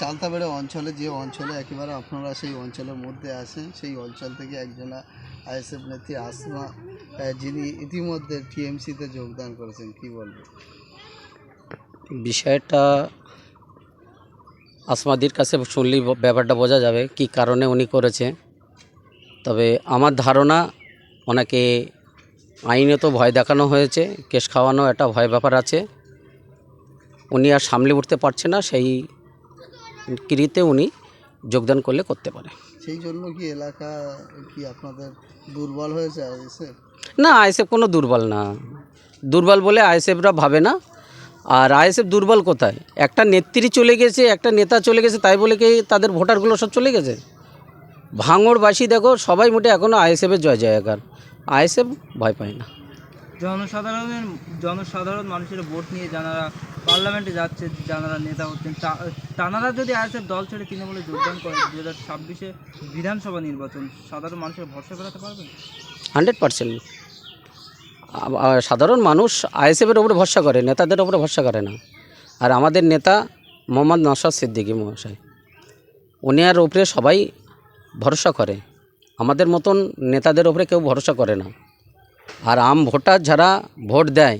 চালতাবেড়ে অঞ্চলে, যে অঞ্চলে একেবারে আপনারা সেই অঞ্চলের মধ্যে আসেন, সেই অঞ্চল থেকে একজনা আইএসএফ নেত্রী আসমা যিনি ইতিমধ্যে টিএমসিতে যোগদান করেছেন, কি বলবেন? বিষয়টা আসমাদির কাছে শুনলেই ব্যাপারটা বোঝা যাবে, কি কারণে উনি করেছে তবে আমার ধারণা ওনাকে আইনে তো ভয় দেখানো হয়েছে, কেস খাওয়ানো একটা ভয় ব্যাপার আছে। উনি আর সামলে উঠতে পারছে না, সেই ক্রিতে উনি যোগদান করলে করতে পারে। সেই জন্য কি এলাকা কি আপনাদের দুর্বল হয়েছে আইএসএফ? না আইএসএফ কোনো দুর্বল না। দুর্বল বলে আইএসএফরা ভাবে না। আর আইএসএফ দুর্বল কোথায়? একটা নেত্রী চলে গেছে একটা নেতা চলে গেছে তাই বলে কি তাদের ভোটারগুলো সব চলে গেছে? ভাঙড়বাসী দেখো সবাই মোটে এখনও আইএসএফের জয় জয়াকার। আইএসএফ ভয় পায় না। জনসাধারণের জনসাধারণ মানুষের ভোট নিয়ে যারা পার্লামেন্টে যাচ্ছে যারা নেতা হচ্ছেন। তানারা যদি আইএসএফ দল ছেড়ে তৃণমূলে যোগদান করে দু হাজার ছাব্বিশে বিধানসভা নির্বাচন, সাধারণ মানুষের ভরসা বেড়াতে পারবেন? Hundred percent. সাধারণ মানুষ আইএসএফের ওপরে ভরসা করে, নেতাদের ওপরে ভরসা করে না। আর আমাদের নেতা মোহাম্মদ নসাদ সিদ্দিকী মহাশয়, উনি আর ওপরে সবাই ভরসা করে। আমাদের মতন নেতাদের ওপরে কেউ ভরসা করে না। আর আম ভোটার যারা ভোট দেয়,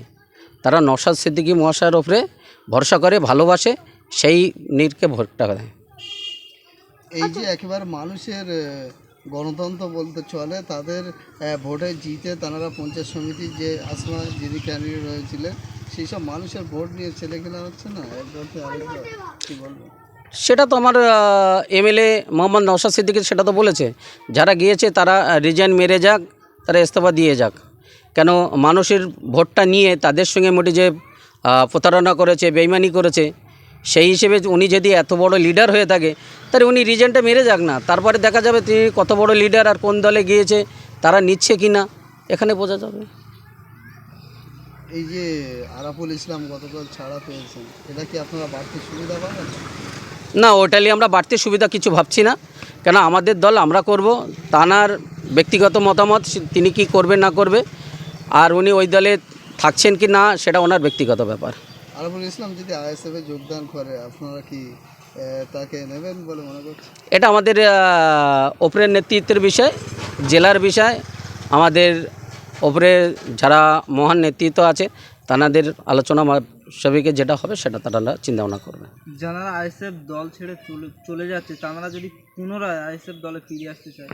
তারা নসাদ সিদ্দিকী মহাশয়ের ওপরে ভরসা করে ভালোবাসে সেই নিরকে ভোটটা দেয়। এই যে একেবারে মানুষের গণতন্ত্র বলতে চলে তাদের ভোটে জিতে তারা পঞ্চায়েত সমিতির যে আসমা যিনি ক্যান্ডিডেট হয়েছিলেন সেই সব মানুষের ভোট নিয়ে ছেলে খেলা হচ্ছে না? কি বলবেন সেটা তো আমার এমএলএ মোহাম্মদ নওশাদ সিদ্দিকী সেটা তো বলেছে। যারা গিয়েছে তারা রিজাইন মেরে যাক তারা ইস্তফা দিয়ে যাক। কেন মানুষের ভোটটা নিয়ে তাদের সঙ্গে মোটে যে প্রতারণা করেছে বেইমানি করেছে। সেই হিসেবে উনি যদি এত বড় লিডার হয়ে থাকে তাহলে উনি রিজেন্টটা মেরে যাক না। তারপরে দেখা যাবে তিনি কত বড় লিডার আর কোন দলে গিয়েছে তারা নিচ্ছে কি না এখানে বোঝা যাবে। এই যে আরাফুল ইসলাম গতকাল ছাড়া পেয়েছেন এটা কি আপনারা বাড়তি সুবিধা পাবেন? না ওটালি আমরা বাড়তি সুবিধা কিছু ভাবছি না। কেন আমাদের দল আমরা করব তানার ব্যক্তিগত মতামত তিনি কি করবে না করবে। আর উনি ওই দলে থাকছেন কি না সেটা ওনার ব্যক্তিগত ব্যাপার। আরাফুল ইসলাম যদি আইএসএফে যোগদান করে আপনারা কি তাকে নেবেন বলে মনে করছেন? এটা আমাদের ওপরের নেতৃত্বের বিষয় জেলার বিষয়। আমাদের ওপরে যারা মহান নেতৃত্ব আছে তানাদের আলোচনা সবাইকে যেটা হবে সেটা তারা চিন্তা ভাবনা করবে। যারা আইএসএফ দল ছেড়ে চলে চলে যাচ্ছে তারা যদি পুনরায় আইএসএফ দলে ফিরে আসতে চায়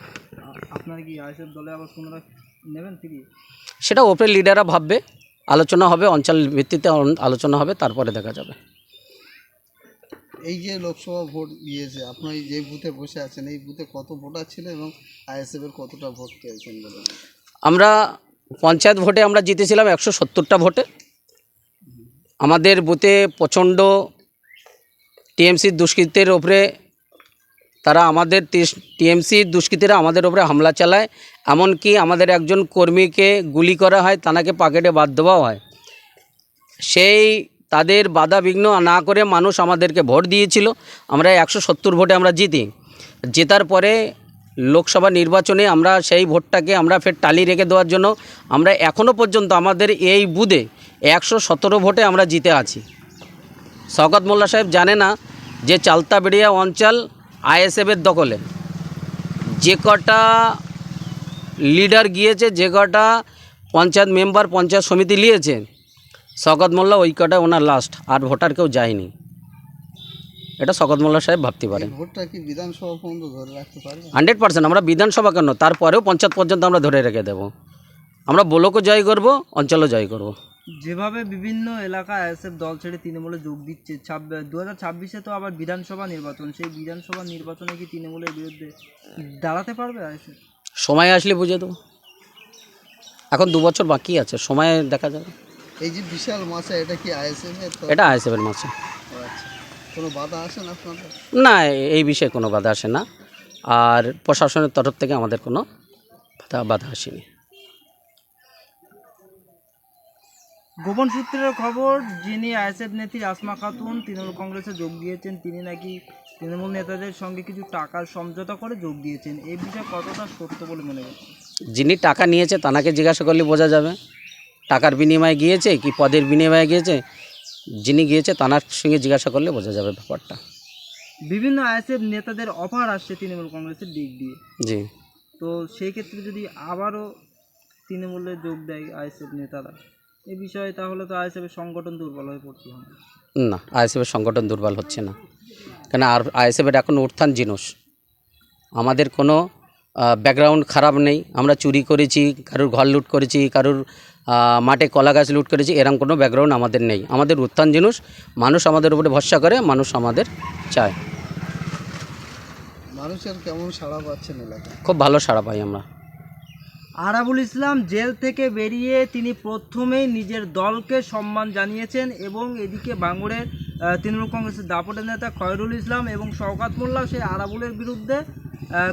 আপনারা কি আইএসএফ দলে আবার পুনরায় নেবেন ফিরিয়ে? সেটা ওপরের লিডাররা ভাববে। আলোচনা হবে অঞ্চল ভিত্তিতে আলোচনা হবে তারপরে দেখা যাবে। এই যে লোকসভা ভোট গিয়েছে আপনার যে বুথে বসে আছেন এই বুথে কত ভোটার ছিল এবং আইএসএফ এর কতটা ভোট পেয়েছেন আমরা পঞ্চায়েত ভোটে আমরা জিতেছিলাম একশো সত্তরটা ভোটে। আমাদের বুথে প্রচণ্ড টিএমসির দুষ্কৃতের ওপরে তারা আমাদের টিএমসির দুষ্কৃতীরা আমাদের ওপরে হামলা চালায়, এমনকি আমাদের একজন কর্মীকে গুলি করা হয়, তানাকে পাকেটে বাদ দেওয়াও হয়। সেই তাদের বাধা বিঘ্ন না করে মানুষ আমাদেরকে ভোট দিয়েছিল। আমরা একশো সত্তর ভোটে আমরা জিতি। জেতার পরে লোকসভা নির্বাচনে আমরা সেই ভোটটাকে আমরা ফের টালি রেখে দেওয়ার জন্য আমরা এখনও পর্যন্ত আমাদের এই বুধে একশো সতেরো ভোটে আমরা জিতে আছি। শওকত মোল্লা সাহেব জানে না যে চালতাবেড়িয়া অঞ্চল আইএসএফের দখলে। যে কটা লিডার গিয়েছে যে কটা পঞ্চায়েত মেম্বার পঞ্চায়েত সমিতি নিয়েছে শকত মোল্লা ওই কটা ওনার লাস্ট আর ভোটার কেউ যায়নি। এটা শকত মোল্লা সাহেব ভাবতে পারেন। এই ভোটটা কি বিধানসভা পর্যন্ত ধরে রাখতে পারবে? হান্ড্রেড পার্সেন্ট আমরা বিধানসভা কেন? তারপরেও পঞ্চায়েত পর্যন্ত আমরা ধরে রেখে দেবো। আমরা ব্লকও জয় করব অঞ্চলও জয় করব। যেভাবে বিভিন্ন এলাকায় আইএসএফ দল ছেড়ে তৃণমূলে যোগ দিচ্ছে দু হাজার ছাব্বিশে তো আবার বিধানসভা নির্বাচন সেই বিধানসভা নির্বাচনে কি তৃণমূলের বিরুদ্ধে দাঁড়াতে পারবে আইএসএফ? সময় আসলে বুঝে দেবো। এখন দু বছর বাকি আছে সময় দেখা যাবে। এই যে বিশাল মাসে এটা কি আইএসএফ এর তো এটা আইএসএফের মাসে কোনো বাধা আসে না আপনাদের? না এই বিষয়ে কোনো বাধা আসে না। আর প্রশাসনের তরফ থেকে আমাদের কোনো বাধা বাধা আসেনি। গোপন সূত্রের খবর যিনি আইএসএফ নেত্রী আসমা খাতুন তৃণমূল কংগ্রেসে যোগ দিয়েছেন। তিনি নাকি তৃণমূল নেতাদের সঙ্গে কিছু টাকার সমঝোতা করে যোগ দিয়েছেন। এই বিষয়ে কতটা সত্য বলে মনে করছেন যিনি টাকা নিয়েছে তানাকে জিজ্ঞাসা করলে বোঝা যাবে। টাকার বিনিময়ে গিয়েছে কি পদের বিনিময়ে গিয়েছে? যিনি গিয়েছে তানার সঙ্গে জিজ্ঞাসা করলে বোঝা যাবে ব্যাপারটা। বিভিন্ন আইএসএফ নেতাদের অফার আসছে তৃণমূল কংগ্রেসের দিক দিয়ে। জি। তো সেই ক্ষেত্রে যদি আবারও তৃণমূলে যোগ দেয় আইএসএফ নেতারা এই বিষয়ে তাহলে তো আইএসএফের সংগঠন দুর্বল হয়ে পড়ছে না আইএসএফের সংগঠন দুর্বল হচ্ছে না। কেন আর আইএসএফের এখন উত্থান জিনিস। আমাদের কোনো ব্যাকগ্রাউন্ড খারাপ নেই। আমরা চুরি করেছি কারুর ঘর লুট করেছি কারুর মাঠে কলা গাছ লুট করেছি এরকম কোনো ব্যাকগ্রাউন্ড আমাদের নেই। আমাদের উত্থান জিনিস মানুষ আমাদের উপরে ভরসা করে মানুষ আমাদের চায়। মানুষের কেমন সাড়া পাচ্ছেন এলাকায়? খুব ভালো সাড়া পাই আমরা। আরাবুল ইসলাম জেল থেকে বেরিয়ে তিনি প্রথমেই নিজের দলকে সম্মান জানিয়েছেন এবং এদিকে বাঙ্গুরের তৃণমূল কংগ্রেসের দাপটের নেতা খয়রুল ইসলাম এবং শওকাত মোল্লা সেই আরাবুলের বিরুদ্ধে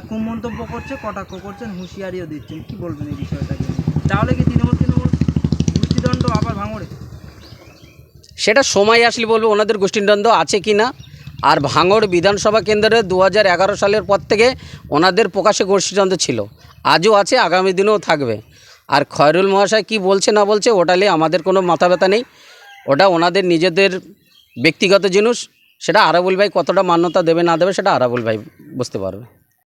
কুমন্তব্য করছে, কটাক্ষ করছেন, হুঁশিয়ারিও দিচ্ছেন। কি বলবেন এই বিষয়টাকে তাহলে কি তৃণমূল তৃণমূল গোষ্ঠীদণ্ড আবার ভাঙড়ে? সেটা সময় আসলে বলব, ওনাদের গোষ্ঠীদ্বন্দ্ব আছে কি না আর ভাঙড় বিধানসভা কেন্দ্রে দু সালের পর থেকে ওনাদের প্রকাশে গোষ্ঠীযন্ত্র ছিল। আজও আছে, আগামী দিনেও থাকবে। আর খয়রুল মহাশয় কি বলছে, না বলছে, ওটা নিয়ে আমাদের কোনো মাথা ব্যথা নেই। ওটা ওনাদের নিজেদের ব্যক্তিগত জিনিস, সেটা আরাবুল ভাই কতটা মান্যতা দেবে, না দেবে, সেটা আরাবুল ভাই বুঝতে পারবে।